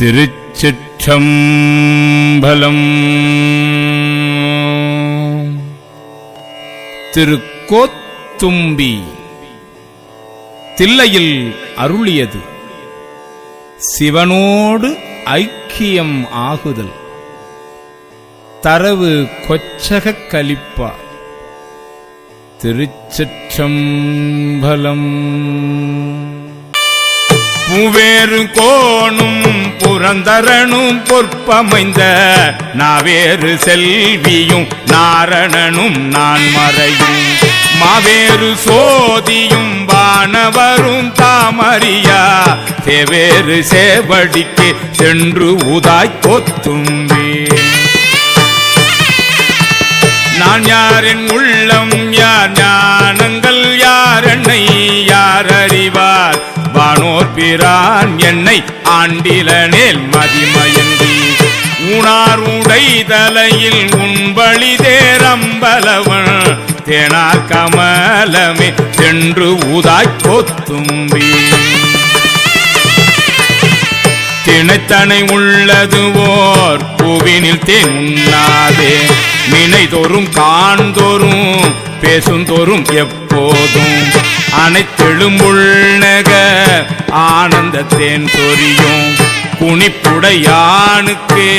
திருச்சிற்றம்பலம். திருக்கோத்தும்பி தில்லையில் அருளியது. சிவனோடு ஐக்கியம் ஆகுதல். தரவு கொச்சகக் கலிப்பா. திருச்சிற்றம்பலம். பூவேறு கோணும் புரந்தரனும் பொற்பமைந்த நாவேறு செல்வியும் நாரணனும் நான் மறையும். மாவேறு சோதியும் வானவரும் தாமரியா தேவேறு சேவடிக்கு சென்று உதாய் கொத்தும்பே நான் யாரின் உள்ளம் யார் ஞானங்கள் யார் என்னை யார் அறிவார்? ஆனோர் பிரான் என்னை ஆண்டிலனேல் மதிமயந்தி உணார் உடை தலையில் உண்பழி தேரம்பலவன். தேனா கமலமே சென்று ஊதாய் கொத்தும்பி திணைத்தனை உள்ளது ஓர் பூவினில் தேன் மினைதோறும் காண்தோறும் பேசுந்தோறும் எப்போதும். அனைத்தெழும் உள்நக ஆனந்த தேன் சொரியும் குனிப்புடையானுக்கே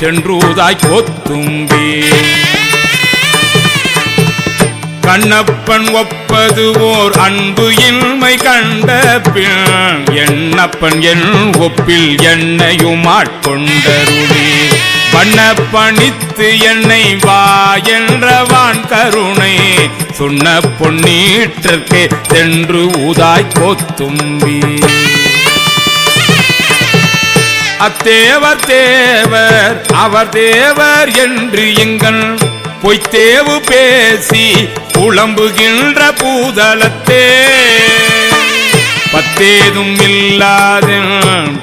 சென்றுதாய் கொத்தும்பி. கண்ணப்பன் ஒப்பது ஓர் அன்பு இன்மை கண்ட பின் எண்ணப்பன் என் ஒப்பில் என்னையும் ஆட்கொண்டருளே வண்ண பணித்து என்னை வா என்றவான் கருணை. சொன்ன பொன்னீற்றற்கே சென்று ஊதாய் கோத்தும்பி. அத்தேவர் தேவர் அவர் தேவர் என்று எங்கள் பொய்த்தேவு பேசி புலம்புகின்ற பூதலத்தே. பத்தேதும் இல்லாத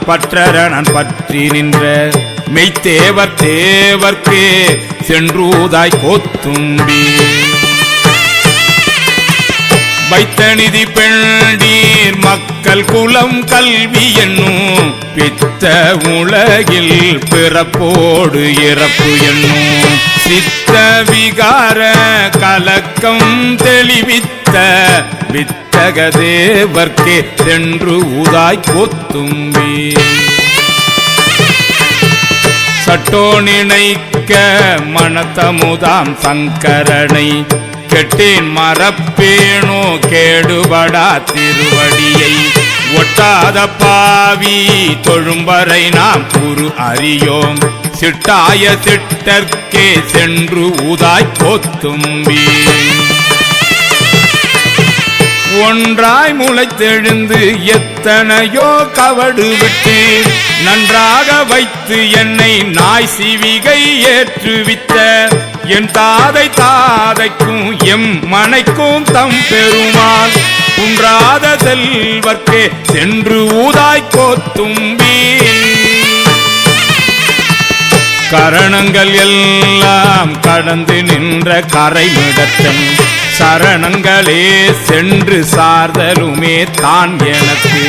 பற்றரணன் பற்றி நின்ற மெய்த்தேவர் தேவர்க்கே சென்றூதாய் கோத்தும்பி. வைத்தநிதி பெண்டீர் மக்கள் குலம் கல்வி என்னும் பித்த உலகில் பிறப்போடு இறப்பு என்னும். சித்த விகார கலக்கம் தெளிவித்த வித்தக தேவர்க்கே சென்று உதாய் கொத்தும்பி. சட்டோ நினைக்க மனத்தமுதாம் சங்கரனை கெட்டேன் மரப்பேனோ கேடுபடா திருவடியை. ஒட்டாத பாவி தொழும்பரை நாம் குரு அறியோம். சிட்டாய சிட்டர்க்கே சென்று ஊதாய் போத்தும்பீ ஒன்றாய் முளைத்தெழுந்து எத்தனையோ கவடு விட்டு நன்றாக வைத்து என்னை நாய் சிவிகை ஏற்றுவித்த. என் தாதை தாதைக்கும் எம் மனைக்கும் தம் பெருமாள். குன்றாத செல்வர்க்கே சென்று ஊதாய் கோத்தும்பி கரணங்கள் எல்லாம் கடந்து நின்ற கரைமிடத்தன் சரணங்களே சென்று சார்தலுமே தான் எனக்கு.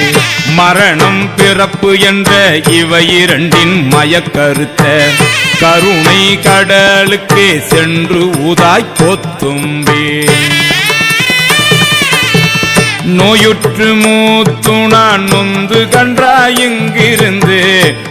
மரணம் பிறப்பு என்ற இவை இரண்டின் மயக்கருத்த. கருணை கடலுக்கே சென்று உதாய் கொத்தும்பே நோயுற்று மூத்துணான் நொந்து கன்றாயிங்கிருந்து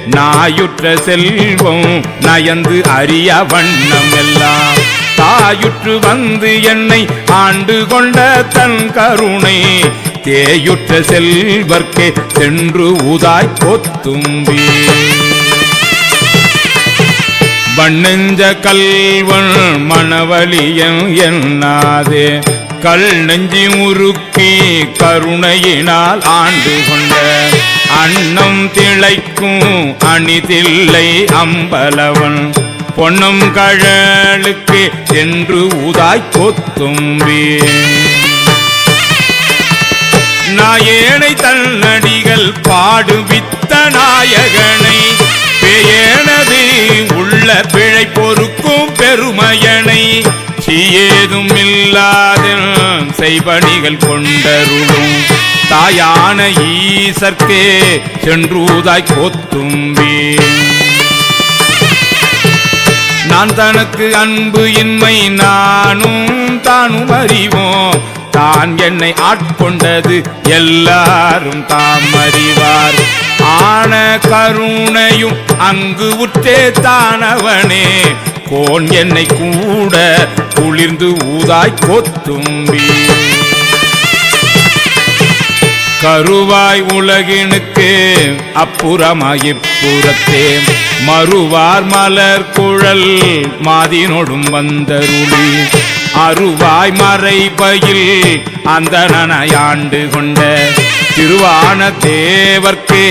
நாயுற்ற செல்வம் நயந்து அறிய வண்ணம் எல்லாம். தாயுற்று வந்து என்னை ஆண்டு கொண்ட தன் கருணை. தேயுற்ற செல்வர்க்கே சென்று உதாய் கொத்தும்பி. வண்ணெஞ்ச கல்வன் மணவலியன் என்னாதே. கல் நெஞ்சி முறுக்கி கருணையினால் ஆண்டு கொண்ட அன்னம் திளைக்கும் அணிதில்லை அம்பலவன். பொன்னம் கழலுக்கு என்று உதாய் கொத்தும்பே நாயேனை தன்னடிகள் பாடுவித்த நாயகனை பேயனது உள்ள பிழை பொறுக்கும் பெருமையனை சீயேதும் இல்லாத செய்பணிகள் கொண்டருளும். தாயான ஈசற்கே சென்றூதாய் கோத்தும்பி நான் தனக்கு அன்பு இன்மை நானும் தானும் அறிவோம். தான் என்னை ஆட்கொண்டது எல்லாரும் தாம் அறிவார். ஞான கருணையும் அங்கு உற்றே தானவனே. கோன் என்னை கூட குளிர்ந்து ஊதாய் கொத்தும்பி. கருவாய் உலகினுக்கு அப்புறமாய் இப்புறத்தே. மறுவார் மலர் குழல் மாதினொடும் வந்தருளி. அருவாய் மறைபயில் அந்த நனையாண்டு கொண்ட திருவான தேவர்க்கே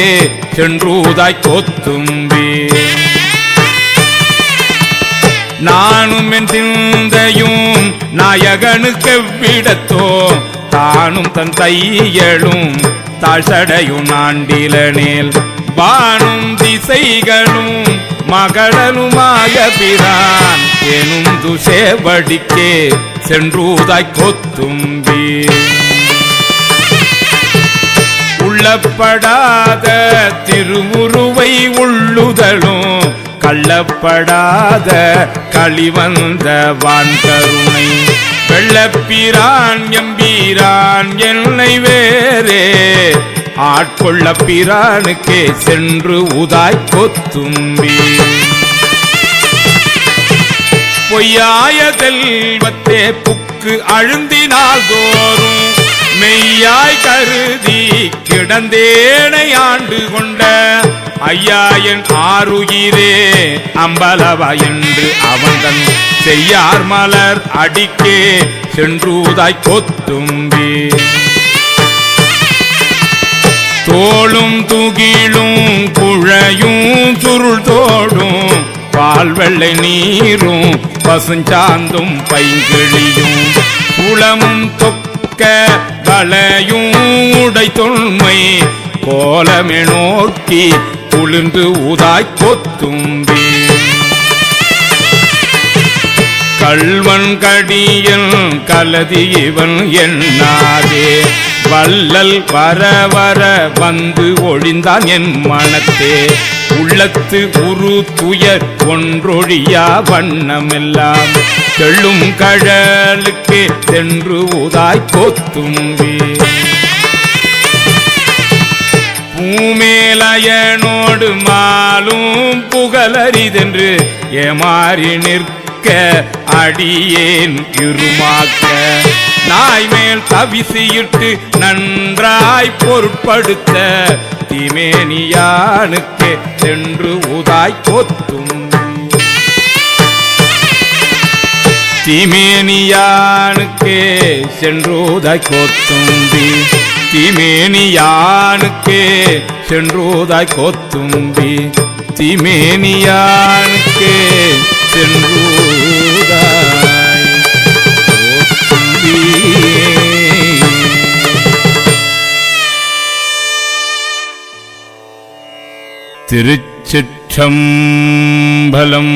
சென்றூதாய் கொத்தும்பி. நானும் என் சிந்தையும் நாயகனுக்கு விடத்தோ தானும் தன் தையலும் தாழ்சடையும் நாண்டிலனேல் வானும் திசைகளும் மகளனுமாய பிரான் எனும் துசேவடிக்கே சென்றூதாய் கொத்தும்பி. உள்ளப்படாத திருவுருவை உள்ளுதலும் கள்ளப்படாத களிவந்த வான்கருணை. வெள்ளப்பிரான் எம்பீரான் என்னை வேறே ஆட்கொள்ள பிரானுக்கே சென்று உதாய் கொத்தும்பி. பொய்யாய செல்வத்தே புக்கு அழுந்தினால் தோறும் மெய்யாய் கருதி கிடந்தேனை ஆண்டு கொண்ட ஐயாயன் ஆறுயிரே அம்பலவா என்று அவன் செய்யார் மலர் அடிக்கே சென்றுதாய் கொத்தும்பே. தோளும் துகிலும் குழையும் சுருள் தோடும் பால் வெள்ளை நீரும் பசுஞ்சாந்தும் பைங்கிழியும். குளமும் தொக்க வளையும் உடை தொன்மை கோலமே நோக்கி குளிர்ந்து ஊதாய் கொத்தும்பி கல்வன் கடியன் கலதி இவன் என்னாதே? வள்ளல் வர வர வந்து ஒழிந்தான் என் மனத்தே. உள்ளத்து உரு துயர் ஒன்றொழியா வண்ணமெல்லாம். தெள்ளும் கழலுக்கே சென்று உதாய் கொத்தும்பி பூமேலயனோடு மாலும் புகழறிதென்று ஏமாறி நிற்க அடியேன் இருமாக்க. நாய் மேல் தவிசியிட்டு நன்றாய் பொருட்படுத்த திமேனியானுக்கே சென்று உதாய் கொத்தும் தீமேனியானுக்கே சென்றோதாய் கோத்தும்பி தீமேனியானுக்கே சென்றோதாய் கொத்தும்பி திமேனியானுக்கே சென்றோதாய் திருச்சிற்றம்பலம்